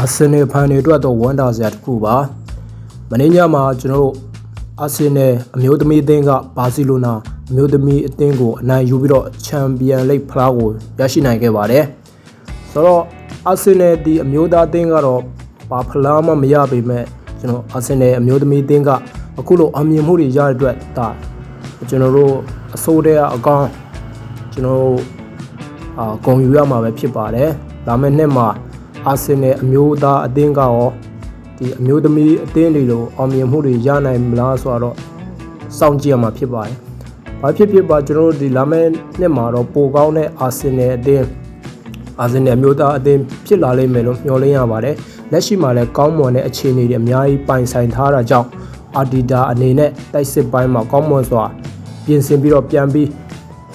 အာဆင်နယ်ဖန်တွေအတွက်တော့ဝမ်းတာစရာတစ်ခုပါမင်းညမှာကျွန်တော်တို့အာဆင်နယ်အမျိုးသမီးအသင်းကဘာစီလိုနာအမျိုးသမီးအသင်းကိုအနိုင်ယူပြီးတော့ချန်ပီယံလိဂ်ဖလားကိုရရှိနိုင်ခဲ့ပါတယ်ဆိုတော့အာဆင်နယ်ဒီအမျိုးသားအသင်းကတော့ဘာဖလားမှမရပေမဲ့ကျွန်တော်အာဆင်နယ်အမျိုးသမီးအသင်းကအခုလိုအောင်မြင်မှုတွေရတဲ့အတွက်ဒါကျွန်တော်တို့အစိုးရအကောင်ကျွန်တော်တို့အာဂုံယူရမှာပဲဖြစ်ပါတယ်။ဒါမဲ့နှစ်မှာ အာဆင်နယ်အမျိုးသားအသင်းကရောဒီအမျိုးသမီးအသင်းတွေလိုအောင်မြင်မှုတွေရနိုင်မလားဆိုတော့စောင့်ကြည့်ရမှာဖြစ်ပါတယ်။ဘာဖြစ်ဖြစ်ပါကျွန်တော်တို့ဒီလာမယ့်နှစ်မှာတော့ပိုကောင်းတဲ့အာဆင်နယ်အသင်းအာဆင်နယ်အမျိုးသားအသင်းဖြစ်လာလိမ့်မယ်လို့မျှော်လင့်ရပါတယ်။လက်ရှိမှာလည်းကောင်းမွန်တဲ့အခြေအနေတွေအများကြီးပိုင်ဆိုင်ထားတာကြောင့်အာဒီတာအနေနဲ့တိုက်စစ်ပိုင်းမှာကောင်းမွန်စွာပြင်ဆင်ပြီးတော့ပြန်ပြီး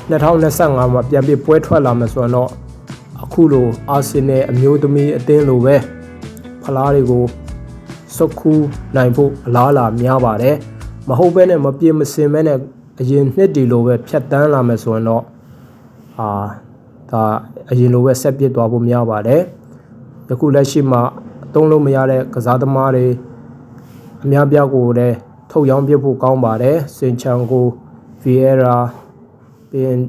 2025မှာပြန်ပြီးပွဲထွက်လာမယ်ဆိုတော့ အခုလိုအာဆင်နယ်အမျိုးသမီးအသင်းလိုပဲဖလားတွေကိုစုတ်ခူးနိုင်ဖို့အလားအလာများပါတယ်မဟုတ်ဘဲနဲ့မပြေမစင်ဘဲနဲ့အရင်နှစ်တီလိုပဲဖြတ်တန်းလာမယ်ဆိုရင်တော့အာဒါအရင်လိုပဲဆက်ပြစ်သွားဖို့များပါတယ်ယခုလက်ရှိမှာအသုံးလို့မရတဲ့ကစားသမားတွေအများပြားကိုလည်းထုတ်ရောင်းပြဖို့ကောင်းပါတယ်စင်ချန်ကိုဗီအေရာပြီးရင်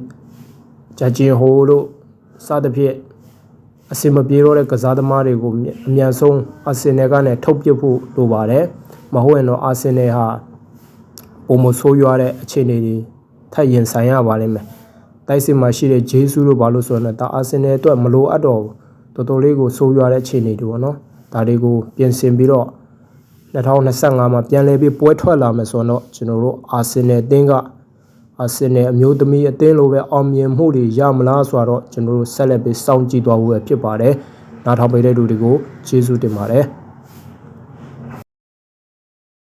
ဂျာဂျင်ဟိုတို့ စသဖြင့်အစင်မပြေတော့တဲ့ကစားသမားတွေကိုအမြန်ဆုံးအာဆင်နယ်ကနေထုတ်ပစ်ဖို့လိုပါတယ်မဟုတ်ရင်တော့အာဆင်နယ်ဟာပုံမဆိုးရွားတဲ့အခြေအနေတွေထပ်ရင်ဆိုင်ရပါလိမ့်မယ်တိုက်စစ်မှာရှိတဲ့ဂျေဆူးတို့ဘာလို့ဆိုတော့ဒါအာဆင်နယ်အတွက်မလိုအပ်တော့ဘူးတော်တော်လေးကိုဆိုးရွားတဲ့အခြေအနေတွေပေါ့နော်ဒါတွေကိုပြင်ဆင်ပြီးတော့2025မှာပြန်လည်ပြီးပွဲထွက်လာမယ်ဆိုတော့ကျွန်တော်တို့အာဆင်နယ်အသင်းက အာဆင်နယ်အမျိုးသမီးအသင်းလိုပဲအောင်မြင်မှုတွေရမလားဆိုတော့ကျွန်တော်တို့ဆက်လက်ပြီးစောင့်ကြည့်သွားဖို့ပဲဖြစ်ပါတယ်။နားထောင်ပေးတဲ့လူတွေကိုကျေးဇူးတင်ပါတယ်။